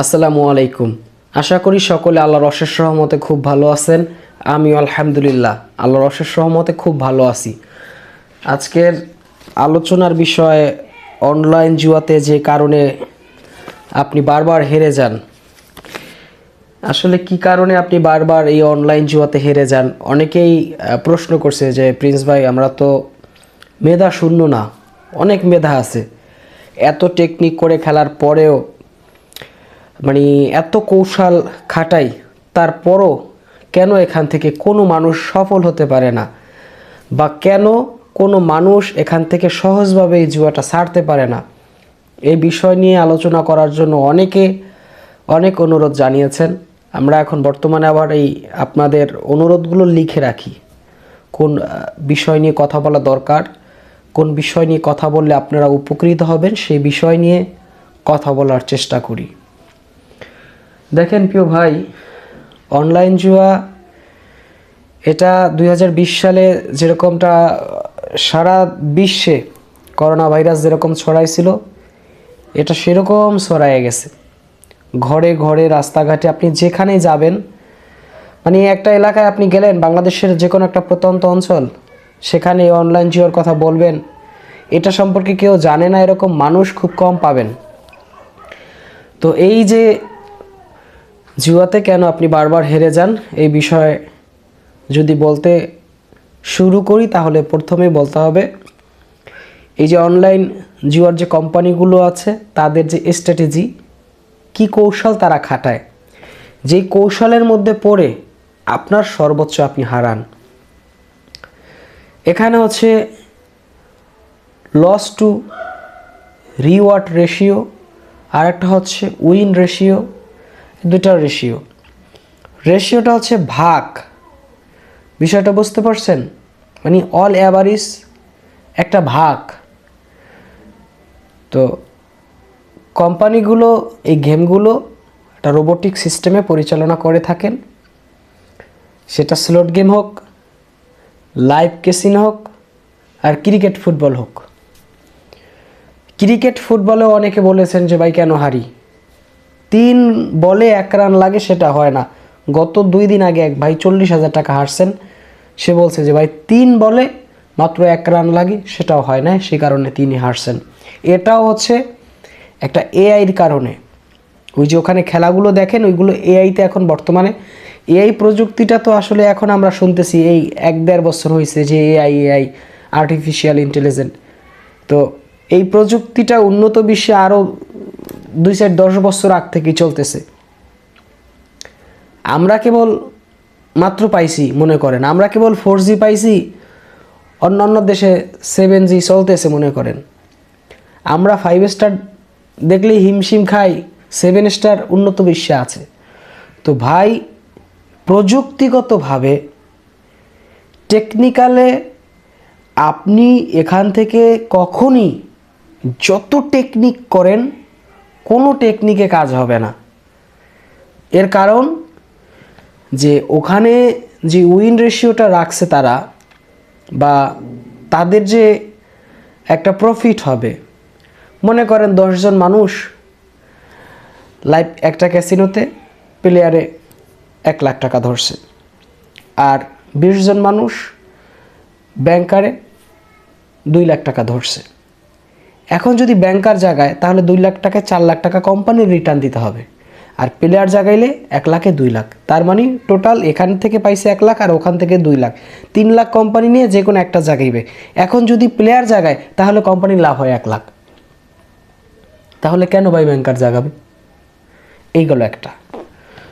আসসালামু আলাইকুম। আশা করি সকলে আল্লাহর অশেষ সহমতে খুব ভালো আছেন। আমি আলহামদুলিল্লাহ আল্লাহর অশেষ রহমতে খুব ভালো আছি। আজকের আলোচনার বিষয়ে অনলাইন জুয়াতে যে কারণে আপনি বারবার হেরে যান, আসলে কি কারণে আপনি বারবার এই অনলাইন জুয়াতে হেরে যান? অনেকেই প্রশ্ন করছে যে, প্রিন্স ভাই, আমরা তো মেধা শূন্য না, অনেক মেধা আছে। এত টেকনিক করে খেলার পরেও মানে এত কৌশল খাটাই, তারপরও কেন এখান থেকে কোনো মানুষ সফল হতে পারে না? বা কেন কোনো মানুষ এখান থেকে সহজভাবে এই জুয়াটা ছাড়তে পারে না? এই বিষয় নিয়ে আলোচনা করার জন্য অনেকে অনেক অনুরোধ জানিয়েছেন। আমরা এখন বর্তমানে আবার এই আপনাদের অনুরোধগুলো লিখে রাখি। কোন বিষয় নিয়ে কথা বলা দরকার, কোন বিষয় নিয়ে কথা বললে আপনারা উপকৃত হবেন, সেই বিষয় নিয়ে কথা বলার চেষ্টা করি। দেখেন প্রিয় ভাই অনলাইন জুয়া, এটা দু হাজার বিশ সালে যেরকমটা সারা বিশ্বে করোনা ভাইরাস যেরকম ছড়াইছিল, এটা সেরকম ছড়াইয়ে গেছে। ঘরে ঘরে, রাস্তাঘাটে আপনি যেখানেই যাবেন মানে একটা এলাকায় আপনি গেলেন, বাংলাদেশের যে কোনো একটা প্রত্যন্ত অঞ্চল, সেখানে অনলাইন জিওর কথা বলবেন, এটা সম্পর্কে কেউ জানে না, এরকম মানুষ খুব কম পাবেন। তো এই যে জুয়াতে কেন আপনি বারবার হেরে যান? এই বিষয়ে যদি বলতে শুরু করি, তাহলে প্রথমে বলতে হবে, এই যে অনলাইন জুয়ার যে কোম্পানিগুলো আছে, তাদের যে স্ট্র্যাটেজি কি কৌশল তারা খাটায়? যেই কৌশলের মধ্যে পড়ে আপনার সর্বোচ্চ আপনি হারান। এখানে হচ্ছে লস টু রিওয়ার্ড রেশিও আর একটা হচ্ছে উইন রেশিও দুটার রেশিও রেশিওটা হচ্ছে ভাগ। বিষয়টা বুঝতে পারছেন? মানে অল অ্যাভারিজ একটা ভাগ। তো কোম্পানিগুলো, এই গেমগুলো একটা রোবোটিক সিস্টেমে পরিচালনা করে থাকেন। সেটা স্লট গেম হোক লাইভ কেসিন হোক, আর ক্রিকেট ফুটবল হোক। ক্রিকেট ফুটবলেও অনেকে বলেছেন যে, ভাই, কেন হারি? তিন বলে এক রান লাগে সেটা হয় না। গত দুই দিন আগে এক ভাই চল্লিশ হাজার টাকা হারছেন। সে বলছে যে, ভাই, তিন বলে মাত্র এক রান লাগে, সেটাও হয় না। সে কারণে তিনি হারছেন। এটাও হচ্ছে একটা এআইর কারণে। ওই যে ওখানে খেলাগুলো দেখেন, ওইগুলো এআইতে এখন বর্তমানে। এআই প্রযুক্তিটা তো আসলে এখন আমরা শুনতেছি, এই এক দেড় বছর হয়েছে যে এআই এআই আর্টিফিশিয়াল ইন্টেলিজেন্ট তো এই প্রযুক্তিটা উন্নত বিশ্বে আরও দুই চার দশ বছর আগ থেকেই চলতেছে। আমরা কেবল মাত্র পাইছি, মনে করেন। আমরা কেবল ফোর জি পাইছি, অন্যান্য দেশে সেভেন জি চলতেছে, মনে করেন। আমরা ফাইভ স্টার দেখলেই হিমশিম খাই সেভেন স্টার উন্নত বিশ্বে আছে। তো ভাই, প্রযুক্তিগতভাবে টেকনিক্যালে আপনি এখান থেকে কখনই যত টেকনিক করেন কোনো টেকনিকে কাজ হবে না। এর কারণ যে ওখানে যে উইন রেশিওটা রাখছে তারা বা তাদের যে একটা প্রফিট হবে, মনে করেন দশজন মানুষ লাইভ একটা ক্যাসিনোতে প্লেয়ারে এক লাখ টাকা ধরছে। আর বিশ জন মানুষ ব্যাংকারে দুই লাখ টাকা ধরছে। এখন যদি ব্যাংকার জায়গায় তাহলে দুই লাখ টাকায় চার লাখ টাকা কোম্পানির রিটার্ন দিতে হবে। আর প্লেয়ার জাগাইলে এক লাখে দুই লাখ। তার মানে টোটাল এখান থেকে পাইছে এক লাখ আর ওখান থেকে দুই লাখ। তিন লাখ কোম্পানি নিয়ে যে কোনো একটা জাগাইবে। এখন যদি প্লেয়ার জাগায়, তাহলে কোম্পানির লাভ হয় এক লাখ। তাহলে কেন ভাই ব্যাংকার জাগাবে? এইগুলো একটা।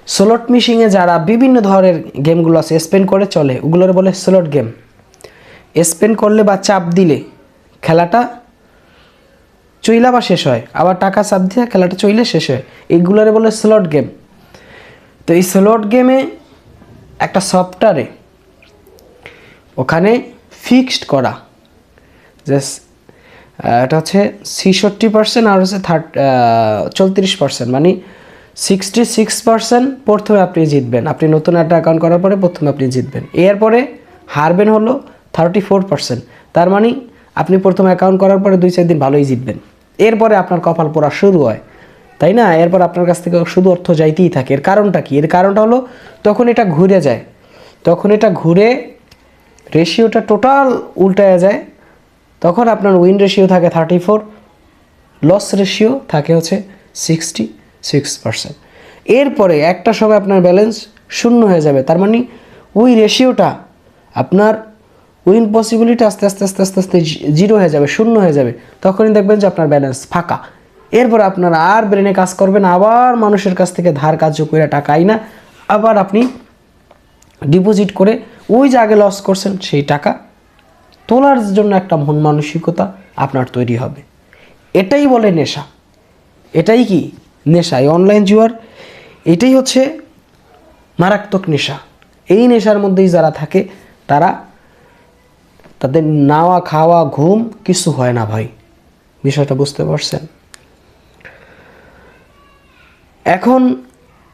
স্লট মিশিংয়ে যারা বিভিন্ন ধরনের গেমগুলো আছে স্পেন করে চলে, ওগুলোর বলে স্লট গেম স্পেন করলে বা চাপ দিলে খেলাটা চইলা বা শেষ হয়, আবার টাকা চাপ দিয়ে খেলাটা চইলে শেষ হয়। এইগুলোরে বলে স্লট গেম তো এই স্লট গেমে একটা সফটওয়্যারে ওখানে ফিক্সড করা। যে এটা হচ্ছে ছিষট্টি পার্সেন্ট আর হচ্ছে থার্ট চৌত্রিশ পার্সেন্ট মানে সিক্সটি সিক্স পার্সেন্ট প্রথমে আপনি জিতবেন। আপনি নতুন একটা অ্যাকাউন্ট করার পরে প্রথমে আপনি জিতবেন। এরপরে হারবেন হলো থার্টি ফোর পার্সেন্ট তার মানে আপনি প্রথম অ্যাকাউন্ট করার পরে দুই চার দিন ভালোই জিতবেন। এরপরে আপনার কপাল পড়া শুরু হয়, তাই না? এরপর আপনার কাছ থেকে শুধু অর্থ যাইতেই থাকে। এর কারণটা কি? এর কারণটা হলো, তখন এটা ঘুরে যায়। তখন এটা ঘুরে রেশিওটা টোটাল উল্টায় যায়। তখন আপনার উইন রেশিও থাকে থার্টি ফোর লস রেশিও থাকে হচ্ছে সিক্সটি সিক্স পার্সেন্ট এরপরে একটা সময় আপনার ব্যালেন্স শূন্য হয়ে যাবে। তার মানে ওই রেশিওটা আপনার উইন পসিবিলিটি আস্তে আস্তে আস্তে আস্তে আস্তে জিরো হয়ে যাবে, শূন্য হয়ে যাবে। তখনই দেখবেন যে আপনার ব্যালেন্স ফাঁকা। এরপর আপনার আর ব্রেনে কাজ করবেন আবার মানুষের কাছ থেকে ধার কার্য করে টাকা আইনা, আবার আপনি ডিপোজিট করে ওই যে আগে লস করছেন, সেই টাকা তোলার জন্য একটা মন মানসিকতা আপনার তৈরি হবে। এটাই বলে নেশা। এটাই কি? নেশা। এই অনলাইন জুয়ার, এটাই হচ্ছে মারাত্মক নেশা। এই নেশার মধ্যেই যারা থাকে, তারা তাদের নাওয়া, খাওয়া, ঘুম কিছু হয় না ভাই। বিষয়টা বুঝতে পারছেন? এখন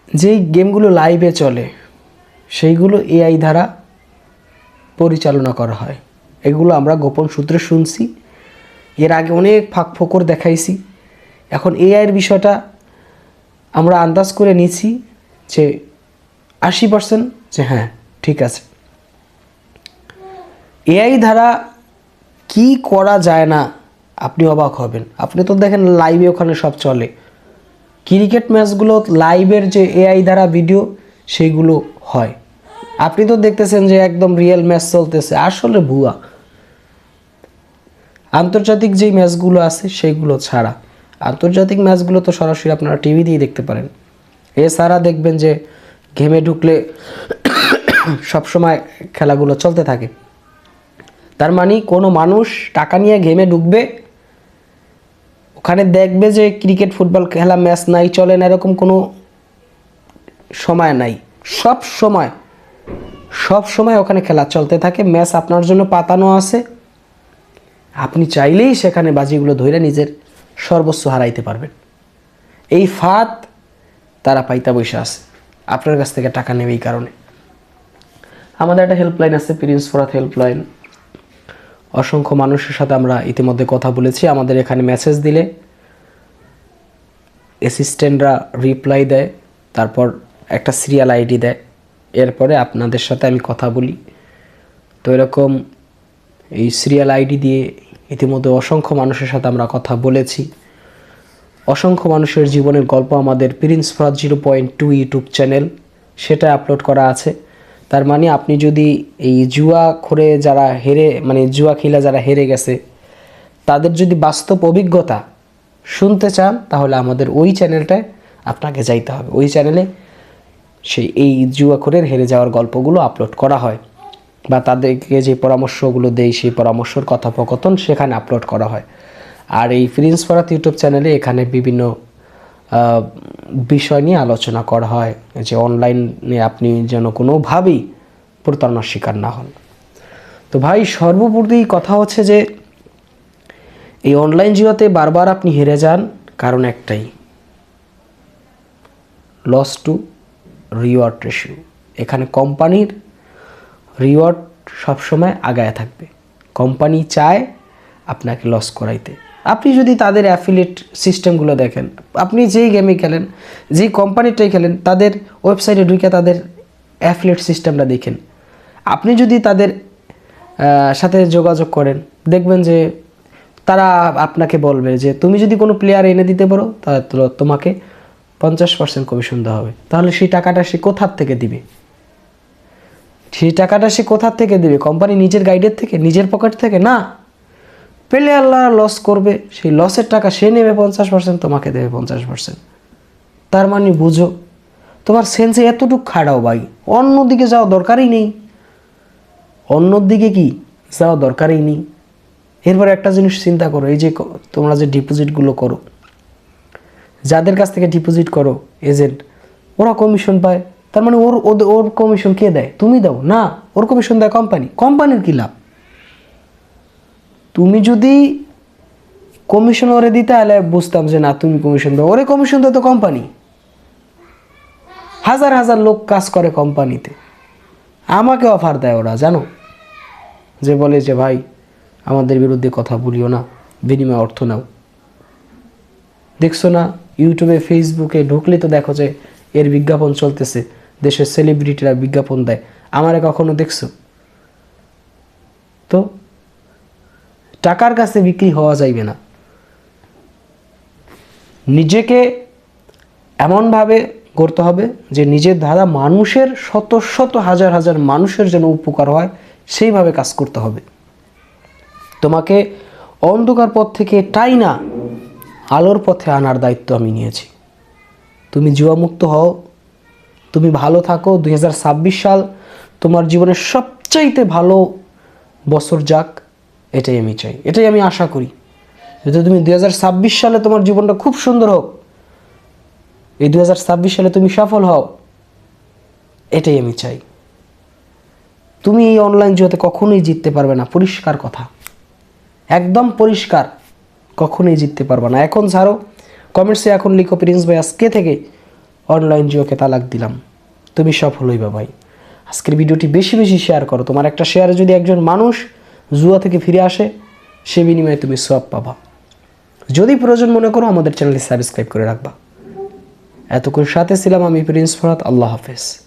যেই গেমগুলো লাইভে চলে, সেইগুলো এআই দ্বারা পরিচালনা করা হয়। এগুলো আমরা গোপন সূত্রে শুনছি। এর আগে অনেক ফাঁক ফোকর দেখাইছি। এখন এআইয়ের বিষয়টা আমরা আন্দাজ করে নিছি যে আশি পার্সেন্ট যে হ্যাঁ ঠিক আছে। এআই দ্বারা কি করা যায় না, আপনি অবাক হবেন। আপনি তো দেখেন লাইভে ওখানে সব চলে। ক্রিকেট ম্যাচগুলো লাইভের যে এআই দ্বারা ভিডিও সেইগুলো হয়। আপনি তো দেখতেছেন যে একদম রিয়েল ম্যাচ চলতেছে। আসলে ভুয়া। আন্তর্জাতিক যেই ম্যাচগুলো আছে সেইগুলো ছাড়া। আন্তর্জাতিক ম্যাচগুলো তো সরাসরি আপনারা টিভি দিয়ে দেখতে পারেন। এছাড়া দেখবেন যে গেমে ঢুকলে সবসময় খেলাগুলো চলতে থাকে। তার মানে কোনো মানুষ টাকা নিয়ে গেমে ঢুকবে? ওখানে দেখবে যে ক্রিকেট ফুটবল খেলা ম্যাচ নাই, চলে না, এরকম কোনো সময় নাই। সব সময় সব সময় ওখানে খেলা চলতে থাকে ম্যাচ আপনার জন্য পাতানো আছে। আপনি চাইলেই সেখানে বাজিগুলো ধরে নিজের সর্বস্ব হারাইতে পারবেন। এই ফাঁদ তারা পাইতা বসে আছে। আপনার কাছ থেকে টাকা নেবে এই কারণে। আমাদের একটা হেল্পলাইন আছে প্রিন্স ফরাত হেল্পলাইন অসংখ্য মানুষের সাথে আমরা ইতিমধ্যে কথা বলেছি। আমাদের এখানে মেসেজ দিলে অ্যাসিস্ট্যান্টরা রিপ্লাই দেয়, তারপর একটা সিরিয়াল আইডি দেয়। এরপরে আপনাদের সাথে আমি কথা বলি। তো এরকম এই সিরিয়াল আইডি দিয়ে ইতিমধ্যে অসংখ্য মানুষের সাথে আমরা কথা বলেছি। অসংখ্য মানুষের জীবনের গল্প আমাদের Prince Faraz zero point two YouTube channel সেটা আপলোড করা আছে। তার মানে আপনি যদি এই জুয়া করে যারা হেরে মানে জুয়া খেলা যারা হেরে গেছে, তাদের যদি বাস্তব অভিজ্ঞতা শুনতে চান, তাহলে আমাদের ওই চ্যানেলটায় আপনাকে যাইতে হবে। ওই চ্যানেলে সেই এই জুয়া করে হেরে যাওয়ার গল্পগুলো আপলোড করা হয় বা তাদেরকে যে পরামর্শগুলো দেই, সেই পরামর্শর কথোপকথন সেখানে আপলোড করা হয়। আর এই প্রিন্স ফরাত ইউটিউব চ্যানেলে এখানে বিভিন্ন বিষয় নিয়ে আলোচনা করা হয় যে অনলাইনে আপনি যেন কোনোভাবেই প্রতারণার শিকার না হন। তো ভাই সর্বোপরি কথা হচ্ছে যে এই অনলাইন জিওতে বারবার আপনি হেরে যান কারণ একটাই লস টু রিওয়ার্ড রেশিও এখানে কোম্পানির রিওয়ার্ড সবসময় আগায় থাকবে। কোম্পানি চায় আপনাকে লস করাইতে। আপনি যদি তাদের অ্যাফিলিয়েট সিস্টেমগুলো দেখেন, আপনি যেই গেমে খেলেন, যেই কোম্পানিটাই খেলেন, তাদের ওয়েবসাইটে ঢুকে তাদের অ্যাফিলিয়েট সিস্টেমটা দেখেন। আপনি যদি তাদের সাথে যোগাযোগ করেন, দেখবেন যে তারা আপনাকে বলবে যে, তুমি যদি কোনো প্লেয়ার এনে দিতে পারো, তাহলে তোমাকে পঞ্চাশ পার্সেন্ট কমিশন দেওয়া হবে। তাহলে সেই টাকাটা সে কোথার থেকে দিবে? সেই টাকাটা সে কোথার থেকে দিবে? কোম্পানি নিজের গাইডের থেকে, নিজের পকেট থেকে? না। পেলে আল্লাহ লস করবে, সেই লসের টাকা সে নেবে পঞ্চাশ পার্সেন্ট তোমাকে দেবে পঞ্চাশ পার্সেন্ট তার মানে বুঝো, তোমার সেন্সে এতটুকু খাড়াও ভাই। অন্যদিকে যাওয়া দরকারই নেই। অন্যদিকে কি? যাওয়া দরকারই নেই। এরপর একটা জিনিস চিন্তা করো, এই যে তোমরা যে ডিপোজিটগুলো করো, যাদের কাছ থেকে ডিপোজিট করো এজেন্ট ওরা কমিশন পায়। তার মানে ওর ওর কমিশন কে দেয়? তুমি দাও। না, ওর কমিশন দেয় কোম্পানি কোম্পানির কী লাভ? তুমি যদি কমিশন ওরে দিতে, তাহলে বুঝতাম যে না, তুমি কমিশন দাও। ওরে কমিশন দেয় তো কোম্পানি হাজার হাজার লোক কাজ করে কোম্পানিতে আমাকে অফার দেয় ওরা, জানো? যে বলে যে, ভাই, আমাদের বিরুদ্ধে কথা বলিও না, বিনিময়ে অর্থ নাও। দেখছ না ইউটিউবে ফেসবুকে ঢুকলে তো দেখো যে, এর বিজ্ঞাপন চলতেছে। দেশের সেলিব্রিটিরা বিজ্ঞাপন দেয়। আমারে কখনো দেখছ? তো টাকার কাছে বিক্রি হওয়া যাইবে না। নিজেকে এমনভাবে করতে হবে যে নিজের দ্বারা মানুষের শত শত হাজার হাজার মানুষের যেন উপকার হয়, সেইভাবে কাজ করতে হবে। তোমাকে অন্ধকার পথ থেকে টাই না আলোর পথে আনার দায়িত্ব আমি নিয়েছি। তুমি জুয়ামুক্ত হও, তুমি ভালো থাকো। দু হাজার ছাব্বিশ সাল তোমার জীবনের সবচাইতে ভালো বছর যাক। এটাই আমি চাই, এটাই আমি আশা করি। যদি তুমি দুই হাজার ছাব্বিশ সালে তোমার জীবনটা খুব সুন্দর হোক, এই দু হাজার ছাব্বিশ সালে তুমি সফল হও, এটাই আমি চাই। তুমি এই অনলাইন জুয়াতে কখনোই জিততে পারবে না, পরিষ্কার কথা। একদম পরিষ্কার, কখনোই জিততে পারবে না। এখন ছাড়ো, কমেন্টসে এখন লিখো, প্রিন্স ভাই আজকে থেকে অনলাইন জিওকে তালাক দিলাম? তুমি সফল হইবা ভাই। আজকের ভিডিওটি বেশি বেশি শেয়ার করো। তোমার একটা শেয়ারে যদি একজন মানুষ জুয়া থেকে ফিরে আসে, সে বিনিময়ে তুমি সব পাবা। যদি প্রয়োজন মনে করো, আমাদের চ্যানেলটি সাবস্ক্রাইব করে রাখবা। এতক্ষণ সাথে ছিলাম আমি প্রিন্স ফরাত আল্লাহ হাফেজ।